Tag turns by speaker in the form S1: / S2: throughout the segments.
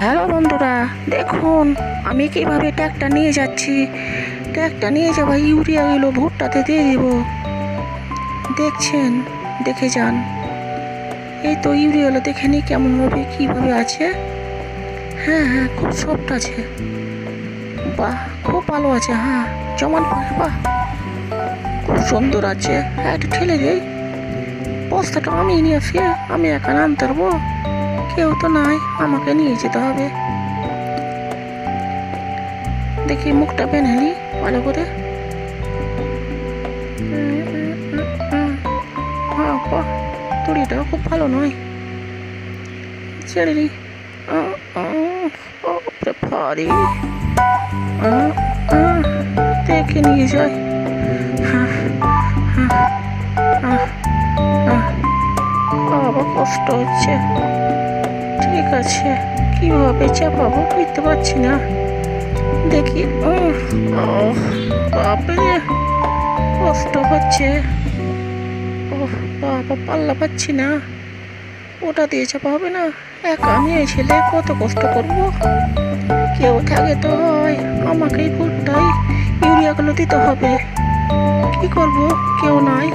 S1: Hello বন্ধুরা, দেখুন, আমি কীভাবে ট্যাগটা নিয়ে যাচ্ছি। ট্যাগটা নিয়ে যাব ইউরিয়াগুলো ভুট্টাতে দিয়ে দিব। দেখছেন, দেখে যান। এই তো ইউরিয়াগুলো দেখে নিই কেমনভাবে, কীভাবে আছে। হ্যাঁ হ্যাঁ খুব সফট আছে। বাহ, খুব ভালো আছে হ্যাঁ জমান পরে বাহ। খুব সুন্দর আছে। হ্যাঁ একটু ঠেলে দেই। বস্তাটা আমি নিয়ে আসি আমি একা আনতে পারব কেউ তো নাই, আমাকে নিয়ে যেতে হবে। দেখি মুখটা বেনালি ভালো করে। হ্যাঁ তুড়িটাও খুব ভালো নয়। ছেড়ে বাপরে ভারী দেখে নিয়ে যাই। বাবা কষ্ট হচ্ছে। ঠিক আছে। কীভাবে চাপাবো বুঝতে পারছি না। দেখি বাপরে, কষ্ট হচ্ছে। ওহ বাবা, পাল্লা পাচ্ছি না। ওটা দিয়ে চাপা হবে না? একা মেয়ে ছেলে কত কষ্ট করব? কেউ থাকে তো হয় আমাকেই ভুট্টাই ইউরিয়াগুলো দিতে হবে। কি করব? কেউ নাই।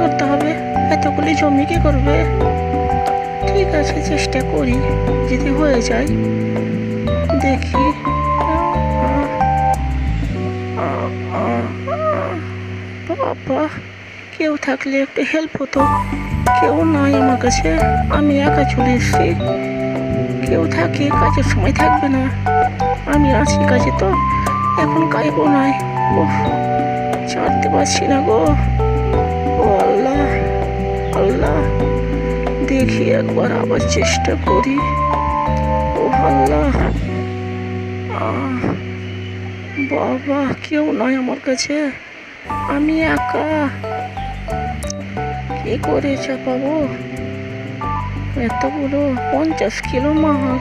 S1: করতে হবে। এতগুলি জমি কে করবে? ঠিক আছে চেষ্টা করি, যদি হয়ে যায়, দেখি। বাবা, কেউ থাকলে একটু হেল্প হতো। কেউ নাই আমার কাছে, আমি একা চলে এসেছি। কেউ থাকে, কাজের সময় থাকবে না। আমি আছি কাজে তো, এখন কাজও নাই। ও ছাড়তে পারছি না গো। দেখি একবার আবার চেষ্টা করি। ও আল্লাহ। বাবা, কেউ নয় আমার কাছে। আমি একা। কি করে চাপাবো? এতগুলো পঞ্চাশ কিলো মাল।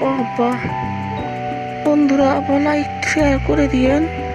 S1: বাবা, বন্ধুরা আবার লাইক শেয়ার করে দিয়েন।